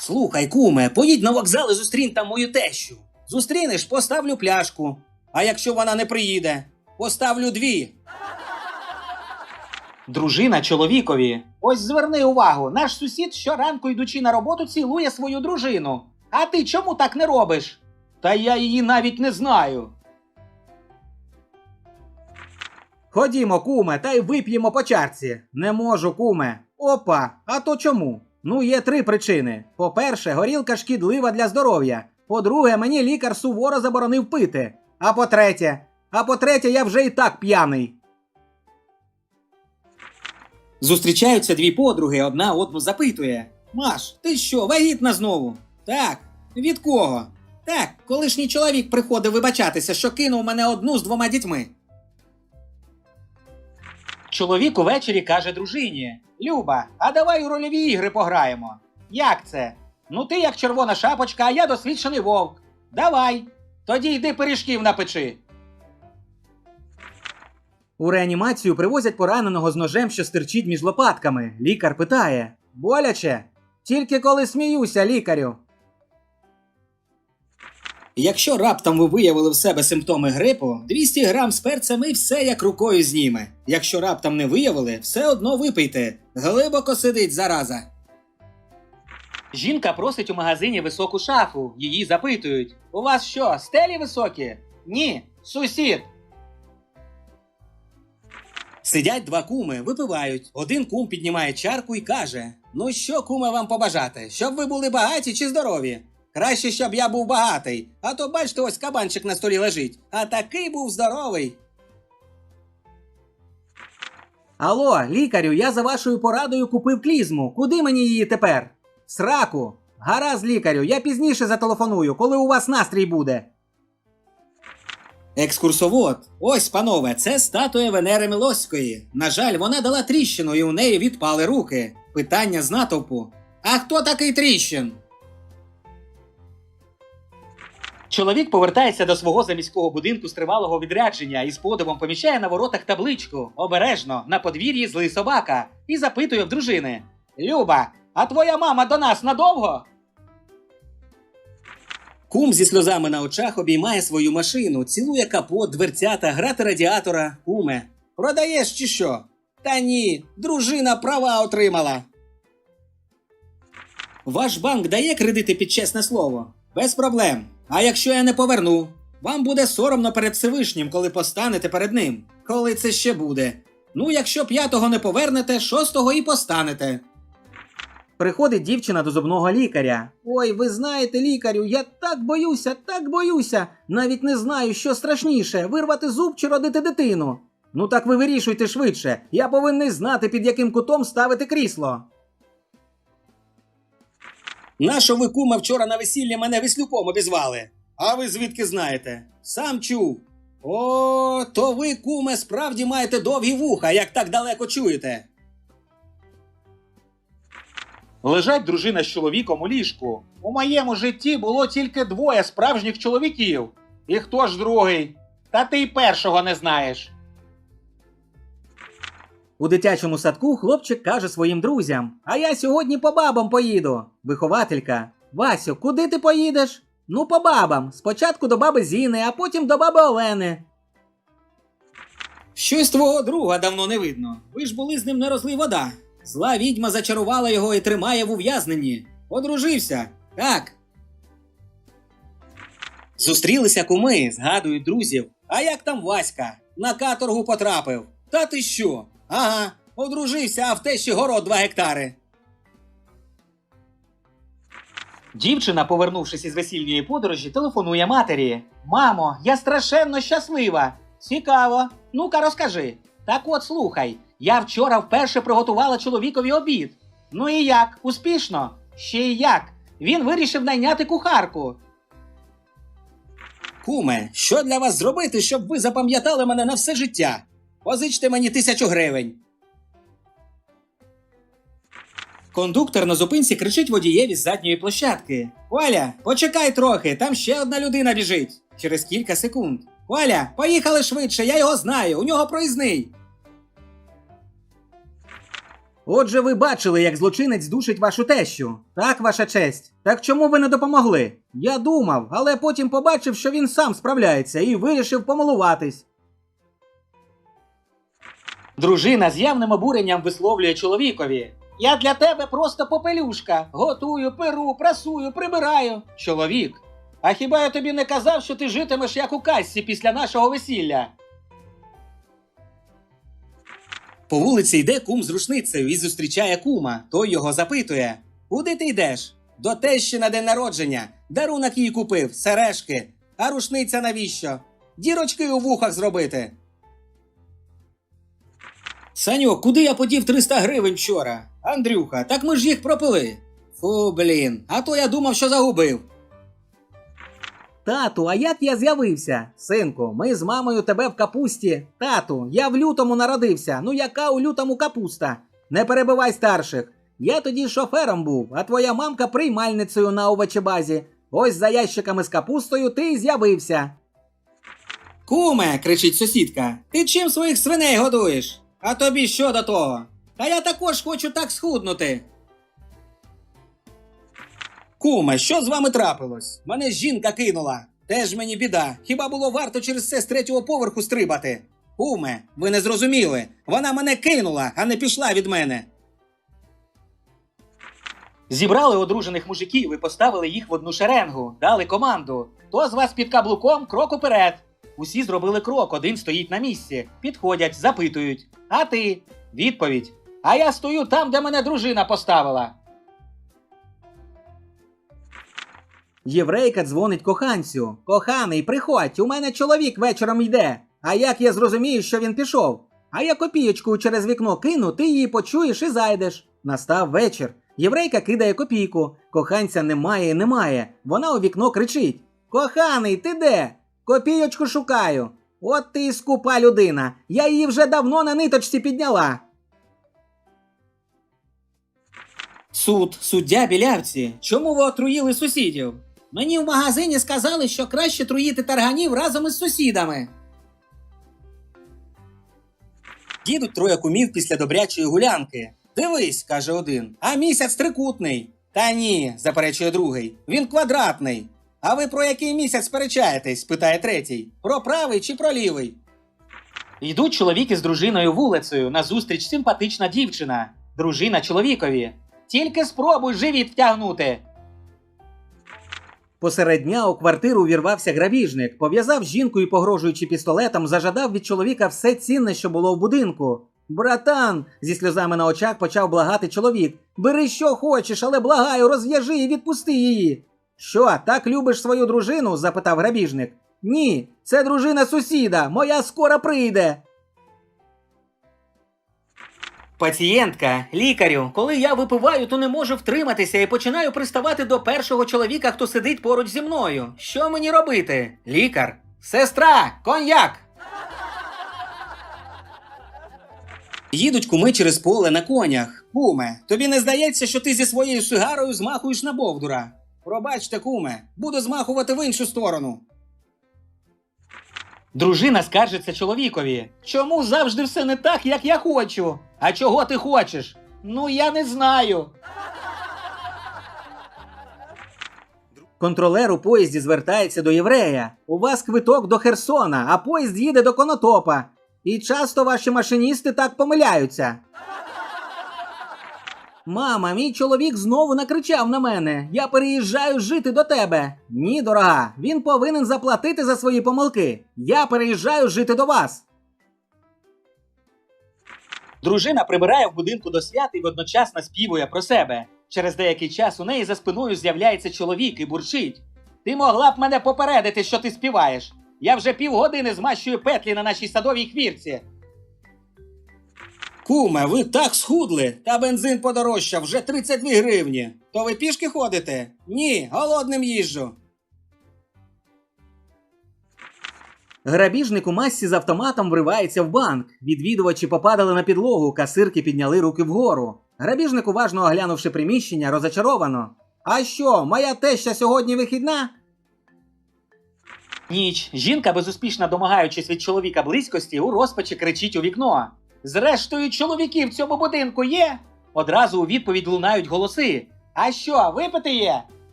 Слухай, куме, поїдь на вокзал і зустрінь там мою тещу. Зустрінеш, поставлю пляшку. А якщо вона не приїде, поставлю дві. Дружина чоловікові. Ось зверни увагу, наш сусід щоранку, йдучи на роботу, цілує свою дружину. А ти чому так не робиш? Та я її навіть не знаю. Ходімо, куме, та й вип'ємо по чарці. Не можу, куме. Опа, а то чому? Ну, є три причини. По-перше, горілка шкідлива для здоров'я. По-друге, мені лікар суворо заборонив пити. А по-третє, а по-третє, я вже і так п'яний. Зустрічаються дві подруги, одна одну запитує: Маш, ти що, вагітна знову? Так. Від кого? Так, колишній чоловік приходив вибачатися, що кинув мене одну з двома дітьми. Чоловік увечері каже дружині: Люба, а давай у рольові ігри пограємо. Як це? Ну ти як червона шапочка, а я досвідчений вовк. Давай. Тоді йди пиріжків напечи. У реанімацію привозять пораненого з ножем, що стирчить між лопатками. Лікар питає: Боляче? Тільки коли сміюся, лікарю. Якщо раптом ви виявили в себе симптоми грипу, 200 грам з перцем і все як рукою зніме. Якщо раптом не виявили, все одно випийте. Глибоко сидить зараза. Жінка просить у магазині високу шафу. Її запитують: У вас що, стелі високі? Ні, сусід. Сидять два куми, випивають. Один кум піднімає чарку і каже: Ну що, куме, вам побажати? Щоб ви були багаті чи здорові? Краще, щоб я був багатий, а то бачите, ось кабанчик на столі лежить, а такий був здоровий. Алло, лікарю, я за вашою порадою купив клізму. Куди мені її тепер? Сраку. Гаразд, лікарю, я пізніше зателефоную, коли у вас настрій буде. Екскурсовод. Ось, панове, це статуя Венери Милоської. На жаль, вона дала тріщину і у неї відпали руки. Питання з натовпу. А хто такий тріщин? Чоловік повертається до свого заміського будинку з тривалого відрядження і з подивом поміщає на воротах табличку обережно на подвір'ї злий собака і запитує в дружини: Люба, а твоя мама до нас надовго? Кум зі сльозами на очах обіймає свою машину, цілує капот, дверцята, грати радіатора. Куме. Продаєш чи що? Та ні, дружина права отримала. Ваш банк дає кредити під чесне слово? Без проблем. А якщо я не поверну, вам буде соромно перед Всевишнім, коли постанете перед ним. Коли це ще буде? Ну, якщо п'ятого не повернете, шостого і постанете. Приходить дівчина до зубного лікаря. Ой, ви знаєте, лікарю, я так боюся, так боюся. Навіть не знаю, що страшніше вирвати зуб чи родити дитину. Ну так ви вирішуйте швидше. Я повинний знати, під яким кутом ставити крісло. Нащо ви кума вчора на весіллі мене веслюком обізвали? А ви звідки знаєте? Сам чув. О, то ви, куме, справді маєте довгі вуха, як так далеко чуєте. Лежать дружина з чоловіком у ліжку. У моєму житті було тільки двоє справжніх чоловіків. І хто ж другий? Та ти й першого не знаєш. У дитячому садку хлопчик каже своїм друзям: А я сьогодні по бабам поїду. Вихователька. Васю, куди ти поїдеш? Ну, по бабам. Спочатку до баби Зіни, а потім до баби Олени. Щось твого друга давно не видно. Ви ж були з ним на розлий вода. Зла відьма зачарувала його і тримає в ув'язненні. Одружився. Так. Зустрілися куми, згадують друзів. А як там Васька? На каторгу потрапив. Та ти що? Ага, одружився, а в тещі город 2 гектари. Дівчина, повернувшись із весільної подорожі, телефонує матері. Мамо, я страшенно щаслива. Цікаво. Ну-ка, розкажи. Так от слухай, я вчора вперше приготувала чоловікові обід. Ну і як? Успішно? Ще й як? Він вирішив найняти кухарку. Куме, що для вас зробити, щоб ви запам'ятали мене на все життя? Позичте мені тисячу гривень. Кондуктор на зупинці кричить водієві з задньої площадки. Валя, почекай трохи, там ще одна людина біжить. Через кілька секунд. Валя, поїхали швидше, я його знаю, у нього проїзний. Отже, ви бачили, як злочинець душить вашу тещу. Так, ваша честь. Так чому ви не допомогли? Я думав, але потім побачив, що він сам справляється і вирішив помилуватись. Дружина з явним обуренням висловлює чоловікові. Я для тебе просто попелюшка. Готую, перу, прасую, прибираю. Чоловік. А хіба я тобі не казав, що ти житимеш як у касці після нашого весілля? По вулиці йде кум з рушницею і зустрічає кума. Той його запитує: Куди ти йдеш? До тещі на день народження. Дарунок їй купив, сережки. А рушниця навіщо? Дірочки у вухах зробити. Саньок, куди я подів 300 гривень вчора? Андрюха, так ми ж їх пропили. Фу, блін, а то я думав, що загубив. Тату, а як я з'явився? Синку, ми з мамою тебе в капусті. Тату, я в лютому народився. Ну яка у лютому капуста? Не перебивай старших. Я тоді шофером був, а твоя мамка приймальницею на овочебазі. Ось за ящиками з капустою ти й з'явився. Куме, кричить сусідка, ти чим своїх свиней годуєш? А тобі що до того? Та я також хочу так схуднути. Куме, що з вами трапилось? Мене жінка кинула. Теж мені біда. Хіба було варто через це з третього поверху стрибати? Куме, ви не зрозуміли. Вона мене кинула, а не пішла від мене. Зібрали одружених мужиків і поставили їх в одну шеренгу, дали команду. Хто з вас під каблуком, крок уперед. Усі зробили крок, один стоїть на місці. Підходять, запитують. А ти? Відповідь. А я стою там, де мене дружина поставила. Єврейка дзвонить коханцю. Коханий, приходь, у мене чоловік вечором йде. А як я зрозумію, що він пішов? А я копієчку через вікно кину, ти її почуєш і зайдеш. Настав вечір. Єврейка кидає копійку. Коханця немає і немає. Вона у вікно кричить: Коханий, ти де? Копійочку шукаю. От ти і скупа людина. Я її вже давно на ниточці підняла. Суд, суддя білявці. Чому ви отруїли сусідів? Мені в магазині сказали, що краще труїти тарганів разом із сусідами. Їдуть троє кумів після добрячої гулянки. Дивись, каже один, а місяць трикутний. Та ні, заперечує другий. Він квадратний. А ви про який місяць сперечаєтесь? питає третій. Про правий чи про лівий? Йдуть чоловік із дружиною вулицею. Назустріч симпатична дівчина. Дружина чоловікові. Тільки спробуй живіт втягнути. Посеред дня у квартиру увірвався грабіжник, пов'язав жінку і, погрожуючи пістолетом, зажадав від чоловіка все цінне, що було в будинку. Братан, зі сльозами на очах почав благати чоловік. Бери що хочеш, але благаю, розв'яжи і відпусти її. Що, так любиш свою дружину? запитав грабіжник. Ні, це дружина сусіда, моя скоро прийде. Пацієнтка, лікарю, коли я випиваю, то не можу втриматися і починаю приставати до першого чоловіка, хто сидить поруч зі мною. Що мені робити? Лікар. Сестра, коньяк. Їдуть куми через поле на конях. Куме, тобі не здається, що ти зі своєю сигарою змахуєш на бовдура. Пробачте, куме, буду змахувати в іншу сторону. Дружина скаржиться чоловікові. Чому завжди все не так, як я хочу? А чого ти хочеш? Ну я не знаю. Контролер у поїзді звертається до єврея. У вас квиток до Херсона, а поїзд їде до Конотопа. І часто ваші машиністи так помиляються. Мама, мій чоловік знову накричав на мене. Я переїжджаю жити до тебе. Ні, дорога, він повинен заплатити за свої помилки. Я переїжджаю жити до вас. Дружина прибирає в будинку до свят і водночас наспівує про себе. Через деякий час у неї за спиною з'являється чоловік і бурчить. Ти могла б мене попередити, що ти співаєш. Я вже півгодини змащую петлі на нашій садовій хвірці. Куме, ви так схудли, та бензин подорожчав вже 32 гривні. То ви пішки ходите? Ні, голодним їжджу. Грабіжник у масці з автоматом вривається в банк. Відвідувачі попадали на підлогу, касирки підняли руки вгору. Грабіжник, уважно оглянувши приміщення, розочаровано. А що, моя теща сьогодні вихідна? Ніч. Жінка, безуспішно домагаючись від чоловіка близькості, у розпачі кричить у вікно. Зрештою, чоловіки в цьому будинку є? Одразу у відповідь лунають голоси. А що, випити є?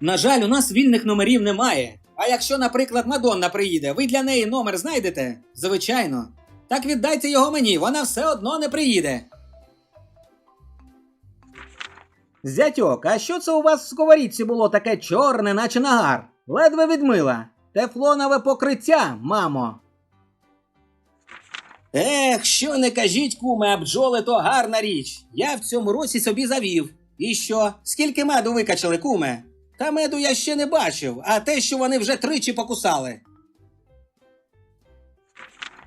На жаль, у нас вільних номерів немає. А якщо, наприклад, Мадонна приїде, ви для неї номер знайдете? Звичайно. Так віддайте його мені, вона все одно не приїде. Зятьок, а що це у вас в сковорідці було таке чорне, наче нагар? Ледве відмила. Тефлонове покриття, мамо. Ех, що не кажіть, куме, а бджоли то гарна річ. Я в цьому році собі завів. І що? Скільки меду викачали, куме? Та меду я ще не бачив, а те, що вони вже тричі покусали.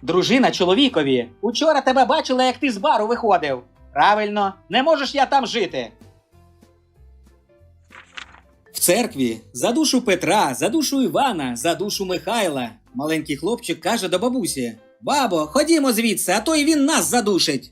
Дружина чоловікові, учора тебе бачила, як ти з бару виходив. Правильно, не можеш я там жити. В церкві за душу Петра, за душу Івана, за душу Михайла. Маленький хлопчик каже до бабусі: Бабо, ходімо звідси, а то й він нас задушить.